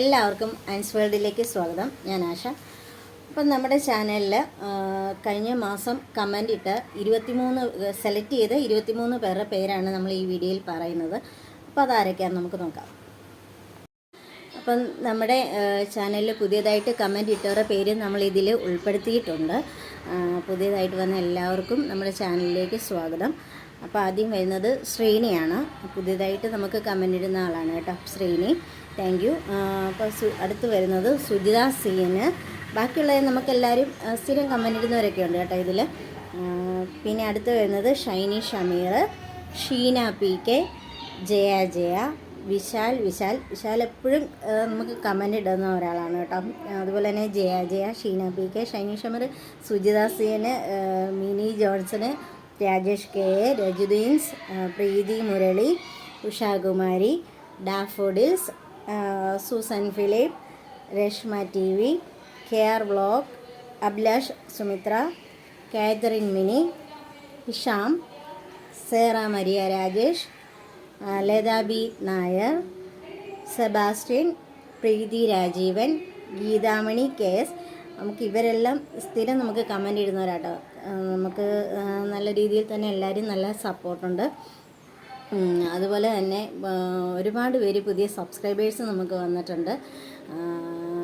എല്ലാവർക്കും ആൻസ് വേൾഡിലേക്ക് സ്വാഗതം. ഞാൻ ആശ. അപ്പം നമ്മുടെ ചാനലിൽ കഴിഞ്ഞ മാസം കമന്റ് ഇട്ട് ഇരുപത്തിമൂന്ന് സെലക്ട് ചെയ്ത് ഇരുപത്തിമൂന്ന് പേരുടെ പേരാണ് നമ്മൾ ഈ വീഡിയോയിൽ പറയുന്നത്. അപ്പോൾ അതാരൊക്കെയാണ് നമുക്ക് നോക്കാം. അപ്പം നമ്മുടെ ചാനലിൽ പുതിയതായിട്ട് കമന്റ് ഇട്ടവരുടെ പേര് നമ്മൾ ഇതിൽ ഉൾപ്പെടുത്തിയിട്ടുണ്ട്. പുതിയതായിട്ട് വന്ന എല്ലാവർക്കും നമ്മുടെ ചാനലിലേക്ക് സ്വാഗതം. അപ്പോൾ ആദ്യം വരുന്നത് ശ്രീനിയാണ്. പുതിയതായിട്ട് നമുക്ക് കമന്റ് ഇടുന്ന ആളാണ് കേട്ടോ ശ്രീനി. താങ്ക് യു അപ്പോൾ അടുത്ത് വരുന്നത് സുജിത സീന്. ബാക്കിയുള്ളത് നമുക്കെല്ലാവരും സ്ഥിരം കമന്റ് ഇടുന്നവരൊക്കെ ഉണ്ട് കേട്ടോ ഇതിൽ പിന്നെ അടുത്ത് വരുന്നത് ഷൈനി ഷമീർ ഷീന പി കെ ജയ ജയ വിശാൽ വിശാൽ. വിശാൽ എപ്പോഴും നമുക്ക് കമന്റ് ഇടുന്ന ഒരാളാണ് കേട്ടോ. അതുപോലെ തന്നെ ജയ ജയ ഷീന പി കെ ഷൈനി ഷമീർ സുജിത സിയന് മിനി ജോൺസണ് Rajesh K A രജുദീൻസ് Preethi Murali Ushakumari daffodils Susan Philip Reshma T V K R Abhilash Sumithra Catherine Mini Isham Sera Maria Rajesh Lathabi Nair Sebastian Preethi Rajeevan Geethamani K S. നമുക്ക് ഇവരെല്ലാം സ്ഥിരം നമുക്ക് comment ഇടുന്നവരാട്ടോ. നമുക്ക് നല്ല രീതിയിൽ തന്നെ എല്ലാവരും നല്ല സപ്പോർട്ടുണ്ട്. അതുപോലെ തന്നെ ഒരുപാട് പേര് പുതിയ സബ്സ്ക്രൈബേഴ്സ് നമുക്ക് വന്നിട്ടുണ്ട്.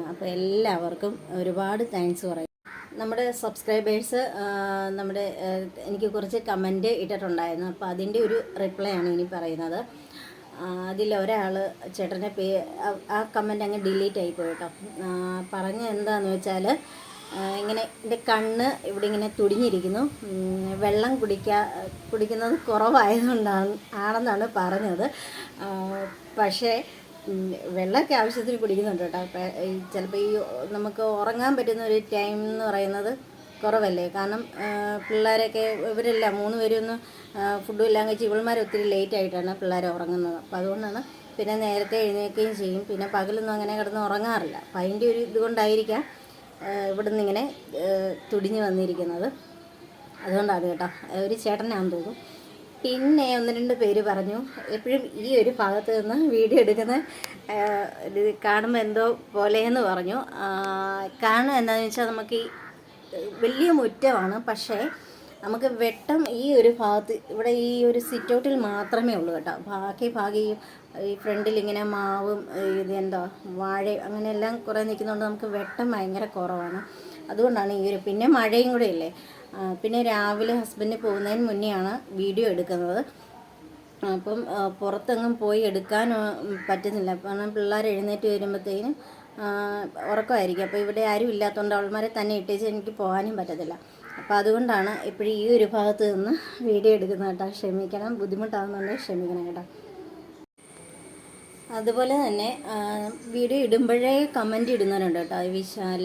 അപ്പോൾ എല്ലാവർക്കും ഒരുപാട് താങ്ക്സ് പറയും. നമ്മുടെ സബ്സ്ക്രൈബേഴ്സ് നമ്മുടെ എനിക്ക് കുറച്ച് കമന്റ് ഇട്ടിട്ടുണ്ടായിരുന്നു. അപ്പോൾ അതിന്റെ ഒരു റിപ്ലൈ ആണ് ഇനി പറയുന്നത്. അതിലൊരാൾ ചേട്ടന്റെ പേ ആ- കമന്റ് അങ്ങ് ഡിലീറ്റ് ആയിപ്പോയി കേട്ടോ. പറഞ്ഞ എന്താണെന്ന് വെച്ചാൽ ഇങ്ങനെ എന്റെ കണ്ണ് ഇവിടെ ഇങ്ങനെ തുടിഞ്ഞിരിക്കുന്നു. വെള്ളം കുടിക്കാ കുടിക്കുന്നത് കുറവായതുകൊണ്ടാണ് ആണെന്നാണ് പറഞ്ഞത്. പക്ഷേ വെള്ളമൊക്കെ ആവശ്യത്തിന് കുടിക്കുന്നുണ്ട് കേട്ടോ. ചിലപ്പോൾ ഈ നമുക്ക് ഉറങ്ങാൻ പറ്റുന്ന ഒരു ടൈം എന്ന് പറയുന്നത് കുറവല്ലേ? കാരണം പിള്ളേരൊക്കെ ഇവരെല്ലാം മൂന്ന് പേരും ഒന്ന് ഫുഡും എല്ലാം കഴിച്ച് ഇവൾമാർ ഒത്തിരി ലേറ്റ് ആയിട്ടാണ് പിള്ളേർ ഉറങ്ങുന്നത്. അപ്പോൾ അതുകൊണ്ടാണ് പിന്നെ നേരത്തെ എഴുന്നേൽക്കുകയും ചെയ്യും. പിന്നെ പകലൊന്നും അങ്ങനെ കിടന്ന് ഉറങ്ങാറില്ല. അപ്പം അതിന്റെ ഒരു ഇതുകൊണ്ടായിരിക്കാം ഇവിടെ നിന്ന് ഇങ്ങനെ തുടിഞ്ഞ് വന്നിരിക്കുന്നത്. അതുകൊണ്ടാണ് കേട്ടോ. ഒരു ചേട്ടനാണെന്ന് തോന്നും പിന്നെ ഒന്ന് രണ്ട് പേര് പറഞ്ഞു. എപ്പോഴും ഈ ഒരു ഭാഗത്ത് നിന്ന് വീഡിയോ എടുക്കുന്ന ഇത് കാണുമ്പോൾ എന്തോ പോലെയെന്ന് പറഞ്ഞു. കാണുക എന്താണെന്ന് വെച്ചാൽ നമുക്ക് വലിയ മുറ്റമാണ്. പക്ഷേ നമുക്ക് വെട്ടം ഈ ഒരു ഭാഗത്ത് ഇവിടെ ഈ ഒരു സിറ്റ് ഔട്ടിൽ മാത്രമേ ഉള്ളൂ കേട്ടോ. ബാക്കി ഭാഗം ഈ ഫ്രണ്ടിൽ ഇങ്ങനെ മാവും ഇത് എന്താ വാഴ അങ്ങനെയെല്ലാം കുറേ നിൽക്കുന്നതുകൊണ്ട് നമുക്ക് വെട്ടം ഭയങ്കര കുറവാണ്. അതുകൊണ്ടാണ് ഈ ഒരു പിന്നെ മഴയും കൂടെ ഇല്ലേ? പിന്നെ രാവിലെ ഹസ്ബൻഡ് പോകുന്നതിന് മുന്നെയാണ് വീഡിയോ എടുക്കുന്നത്. അപ്പം പുറത്തെങ്ങും പോയി എടുക്കാൻ പറ്റുന്നില്ല. കാരണം പിള്ളേർ എഴുന്നേറ്റ് വരുമ്പോഴത്തേനും ഉറക്കമായിരിക്കും. അപ്പോൾ ഇവിടെ ആരും ഇല്ലാത്തതുകൊണ്ട് അവൾമാരെ തന്നെ ഇട്ടേച്ച് എനിക്ക് പോകാനും പറ്റത്തില്ല. അപ്പോൾ അതുകൊണ്ടാണ് ഇപ്പോഴും ഈ ഒരു ഭാഗത്ത് നിന്ന് വീഡിയോ എടുക്കുന്നത് കേട്ടോ. ക്ഷമിക്കണം. ബുദ്ധിമുട്ടാകുന്നുണ്ടെങ്കിൽ ക്ഷമിക്കണം കേട്ടോ. അതുപോലെ തന്നെ വീഡിയോ ഇടുമ്പോഴേ കമന്റ് ഇടുന്നവരുണ്ട് കേട്ടോ. വിശാൽ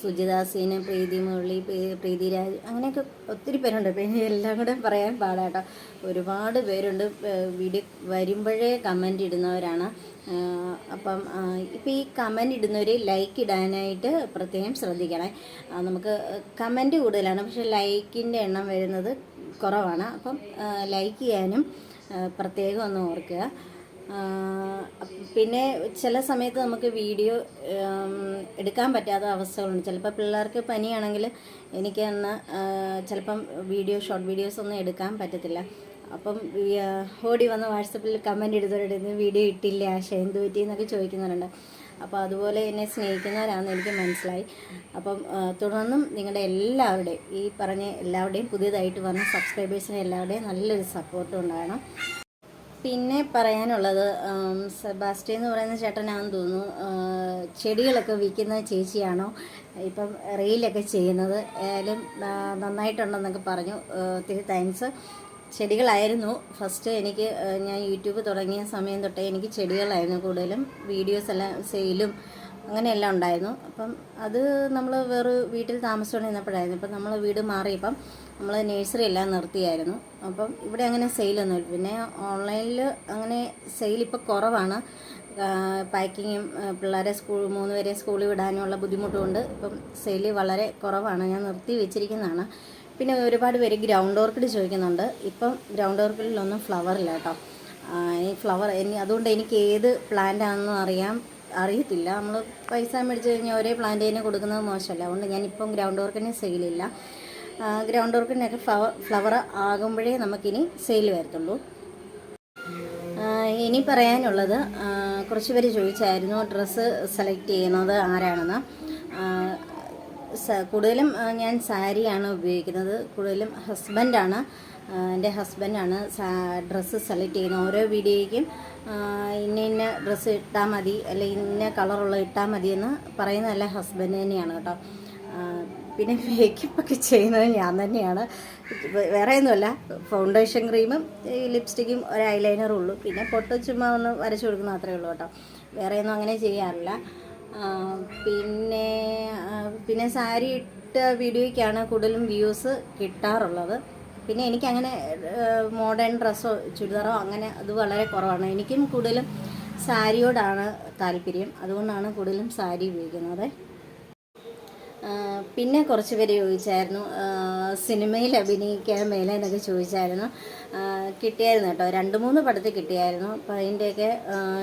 സുജിതാസീന് പ്രീതി മുരളി പ്രീതി രാജ് അങ്ങനെയൊക്കെ ഒത്തിരി പേരുണ്ട്. പിന്നെ എല്ലാം കൂടെ പറയാൻ പാടാട്ടോ ഒരുപാട് പേരുണ്ട്. വീഡിയോ വരുമ്പോഴേ കമന്റ് ഇടുന്നവരാണ്. അപ്പം ഇപ്പം ഈ കമന്റ് ഇടുന്നവർ ലൈക്ക് ഇടാനായിട്ട് പ്രത്യേകം ശ്രദ്ധിക്കണേ. നമുക്ക് കമന്റ് കൂടുതലാണ്. പക്ഷെ ലൈക്കിന്റെ എണ്ണം വരുന്നത് കുറവാണ്. അപ്പം ലൈക്ക് ചെയ്യാനും പ്രത്യേകം ഒന്ന് ഓർക്കുക. പിന്നെ ചില സമയത്ത് നമുക്ക് വീഡിയോ എടുക്കാൻ പറ്റാത്ത അവസ്ഥകളുണ്ട്. ചിലപ്പോൾ പിള്ളേർക്ക് പനിയാണെങ്കിൽ എനിക്ക് അന്ന് ചിലപ്പം വീഡിയോ ഷോർട്ട് വീഡിയോസ് ഒന്നും എടുക്കാൻ പറ്റത്തില്ല. അപ്പം ഓടി വന്ന് വാട്സപ്പിൽ കമന്റ് ഇടുന്നവരുടെ വീഡിയോ ഇട്ടില്ല ആശ എന്ത് പറ്റി എന്നൊക്കെ ചോദിക്കുന്നവരുണ്ട്. അപ്പോൾ അതുപോലെ എന്നെ സ്നേഹിക്കുന്നവരാണെന്ന് എനിക്ക് മനസ്സിലായി. അപ്പം തുടർന്നും നിങ്ങളുടെ എല്ലാവരുടെയും ഈ പറഞ്ഞ എല്ലാവരുടെയും പുതിയതായിട്ട് വന്ന സബ്സ്ക്രൈബേഴ്സിനെ എല്ലാവരുടെയും നല്ലൊരു സപ്പോർട്ട് ഉണ്ടാകണം. പിന്നെ പറയാനുള്ളത് സെബാസ്റ്റി സെബാസ്റ്റ്യൻ എന്ന് പറയുന്ന ചേട്ടനാണെന്ന് തോന്നുന്നു. ചെടികളൊക്കെ വിൽക്കുന്ന ചേച്ചിയാണോ ഇപ്പം റീലൊക്കെ ചെയ്യുന്നത്? ഏതായാലും നന്നായിട്ടുണ്ടെന്നൊക്കെ പറഞ്ഞു. ഒത്തിരി താങ്ക്സ്. ചെടികളായിരുന്നു. ഫസ്റ്റ് എനിക്ക് ഞാൻ യൂട്യൂബ് തുടങ്ങിയ സമയം തൊട്ടേ എനിക്ക് ചെടികളായിരുന്നു കൂടുതലും. വീഡിയോസ് എല്ലാം സെയിലും അങ്ങനെയെല്ലാം ഉണ്ടായിരുന്നു. അപ്പം അത് നമ്മൾ വേറെ വീട്ടിൽ താമസിച്ചുകൊണ്ടിരുന്നപ്പോഴായിരുന്നു ഇപ്പം നമ്മൾ വീട് മാറിയപ്പം നമ്മൾ നേഴ്സറി എല്ലാം നിർത്തിയായിരുന്നു. അപ്പം ഇവിടെ അങ്ങനെ സെയിലൊന്നും പിന്നെ ഓൺലൈനിൽ അങ്ങനെ സെയിൽ ഇപ്പോൾ കുറവാണ്. പാക്കിങ്ങും പിള്ളേരെ സ്കൂൾ മൂന്ന് പേരെ സ്കൂളിൽ വിടാനുമുള്ള ബുദ്ധിമുട്ടുകൊണ്ട് ഇപ്പം സെയിൽ വളരെ കുറവാണ്. ഞാൻ നിർത്തി വെച്ചിരിക്കുന്നതാണ്. പിന്നെ ഒരുപാട് പേര് ഗ്രൗണ്ട് ഓർക്കിഡ് ചോദിക്കുന്നുണ്ട്. ഇപ്പം ഗ്രൗണ്ട് ഓർക്കിഡിലൊന്നും ഫ്ലവർ ഇല്ല കേട്ടോ. ഈ ഫ്ലവർ അതുകൊണ്ട് എനിക്ക് ഏത് പ്ലാന്റ് ആണെന്നും അറിയാൻ അറിയത്തില്ല. നമ്മൾ പൈസ മേടിച്ച് കഴിഞ്ഞാൽ ഒരേ പ്ലാന്റ് തന്നെ കൊടുക്കുന്നത് മോശമല്ല. അതുകൊണ്ട് ഞാനിപ്പം ഗ്രൗണ്ട് ഓർക്കിന് സെയിലില്ല. ഗ്രൗണ്ട് വർക്കിനൊക്കെ ഫ്ലവർ ഫ്ലവർ ആകുമ്പോഴേ നമുക്കിനി സെയിൽ വരത്തുള്ളൂ. ഇനി പറയാനുള്ളത് കുറച്ച് പേര് ചോദിച്ചായിരുന്നു ഡ്രസ്സ് സെലക്ട് ചെയ്യുന്നത് ആരാണെന്ന്. കൂടുതലും ഞാൻ സാരിയാണ് ഉപയോഗിക്കുന്നത്. കൂടുതലും ഹസ്ബൻഡാണ്. എന്റെ ഹസ്ബൻഡാണ് ഡ്രസ്സ് സെലക്ട് ചെയ്യുന്നത്. ഓരോ വീഡിയോയ്ക്കും ഇന്ന ഇന്ന ഡ്രസ്സ് ഇട്ടാൽ മതി അല്ലെ ഇന്ന കളറുള്ള ഇട്ടാൽ മതി എന്ന് പറയുന്നതല്ല ഹസ്ബൻഡ് തന്നെയാണ് കേട്ടോ. പിന്നെ മേക്കപ്പ് ഒക്കെ ചെയ്യുന്നത് ഞാൻ തന്നെയാണ്. വേറെ ഒന്നുമല്ല ഫൗണ്ടേഷൻ ക്രീമും ഈ ലിപ്സ്റ്റിക്കും ഒരു ഐലൈനറും ഉള്ളൂ. പിന്നെ പൊട്ട് ചുമ്മാ ഒന്ന് വരച്ചു കൊടുക്കുന്ന മാത്രമേ ഉള്ളൂ കേട്ടോ. വേറെ ഒന്നും അങ്ങനെ ചെയ്യാറില്ല. പിന്നെ പിന്നെ സാരി ഇട്ട വീഡിയോയ്ക്കാണ് കൂടുതലും വ്യൂസ് കിട്ടാറുള്ളത്. പിന്നെ എനിക്കങ്ങനെ മോഡേൺ ഡ്രസ്സോ ചുരിദാറോ അങ്ങനെ അത് വളരെ കുറവാണ്. എനിക്കും കൂടുതലും സാരിയോടാണ് താല്പര്യം. അതുകൊണ്ടാണ് കൂടുതലും സാരി ഉപയോഗിക്കുന്നത്. പിന്നെ കുറച്ച് പേര് ചോദിച്ചായിരുന്നു. സിനിമയിൽ അഭിനയിക്കാൻ മേലെ എന്നൊക്കെ ചോദിച്ചായിരുന്നു. കിട്ടിയായിരുന്നു കേട്ടോ. രണ്ട് മൂന്ന് പടത്തിൽ കിട്ടിയായിരുന്നു. അപ്പോൾ അതിന്റെയൊക്കെ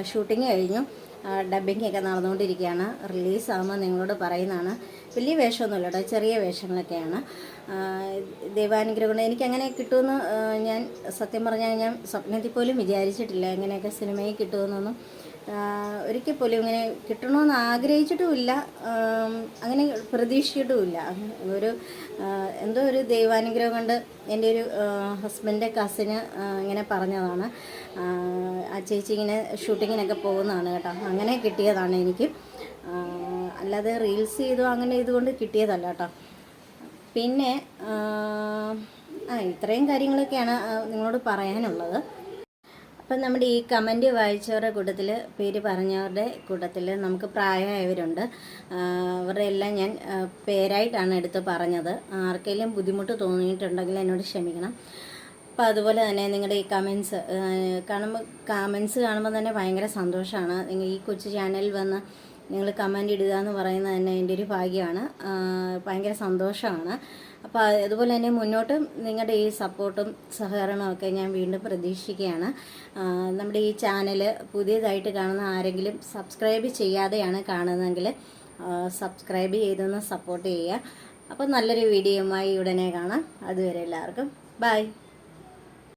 ഷൂട്ടിങ് കഴിഞ്ഞു. ഡബിങ് ഒക്കെ നടന്നുകൊണ്ടിരിക്കുകയാണ്. റിലീസാകുമ്പോൾ നിങ്ങളോട് പറയുന്നതാണ്. വലിയ വേഷമൊന്നുമില്ല കേട്ടോ ചെറിയ വേഷങ്ങളൊക്കെയാണ്. ദൈവാനുഗ്രഹം കൊണ്ട് എനിക്കങ്ങനെ കിട്ടുമെന്ന് ഞാൻ സത്യം പറഞ്ഞാൽ ഞാൻ സ്വപ്നത്തിൽ പോലും വിചാരിച്ചിട്ടില്ല എങ്ങനെയൊക്കെ സിനിമയിൽ കിട്ടുമെന്നൊന്നും. ഒരിക്കൽ പോലും ഇങ്ങനെ കിട്ടണമെന്ന് ആഗ്രഹിച്ചിട്ടുമില്ല. അങ്ങനെ പ്രതീക്ഷിച്ചിട്ടുമില്ല. ഒരു എന്തോ ഒരു ദൈവാനുഗ്രഹം കൊണ്ട് എന്റെ ഒരു ഹസ്ബൻഡ് കസിന് ഇങ്ങനെ പറഞ്ഞതാണ്. ആ ചേച്ചി ഇങ്ങനെ ഷൂട്ടിങ്ങിനൊക്കെ പോകുന്നതാണ് കേട്ടോ. അങ്ങനെ കിട്ടിയതാണ് എനിക്ക്. അല്ലാതെ റീൽസ് ചെയ്തോ അങ്ങനെ ഇതുകൊണ്ട് കിട്ടിയതല്ല കേട്ടോ. പിന്നെ ആ ഇത്രയും കാര്യങ്ങളൊക്കെയാണ് നിങ്ങളോട് പറയാനുള്ളത്. അപ്പം നമ്മുടെ ഈ കമന്റ് വായിച്ചവരുടെ കൂട്ടത്തിൽ പേര് പറഞ്ഞവരുടെ കൂട്ടത്തിൽ നമുക്ക് പ്രായമായവരുണ്ട്. അവരുടെ എല്ലാം ഞാൻ പേരായിട്ടാണ് എടുത്ത് പറഞ്ഞത്. ആർക്കെങ്കിലും ബുദ്ധിമുട്ട് തോന്നിയിട്ടുണ്ടെങ്കിൽ എന്നോട് ക്ഷമിക്കണം. അപ്പോൾ അതുപോലെ തന്നെ നിങ്ങളുടെ ഈ കമൻസ് കാണുമ്പോൾ കമൻസ് കാണുമ്പോൾ തന്നെ ഭയങ്കര സന്തോഷമാണ്. നിങ്ങൾ ഈ കൊച്ചു ചാനലിൽ വന്ന് നിങ്ങൾ കമന്റ് ഇടുക എന്ന് പറയുന്നത് തന്നെ എന്റെ ഒരു ഭാഗ്യമാണ്. ഭയങ്കര സന്തോഷമാണ്. അപ്പോൾ അതുപോലെ തന്നെ മുന്നോട്ടും നിങ്ങളുടെ ഈ സപ്പോർട്ടും സഹകരണവും ഒക്കെ ഞാൻ വീണ്ടും പ്രതീക്ഷിക്കുകയാണ്. നമ്മുടെ ഈ ചാനൽ പുതിയതായിട്ട് കാണുന്ന ആരെങ്കിലും സബ്സ്ക്രൈബ് ചെയ്യാതെയാണ് കാണുന്നതെങ്കിൽ സബ്സ്ക്രൈബ് ചെയ്തൊന്ന് സപ്പോർട്ട് ചെയ്യുക. അപ്പോൾ നല്ലൊരു വീഡിയോയുമായി ഉടനെ കാണാം. അതുവരെ എല്ലാവർക്കും ബൈ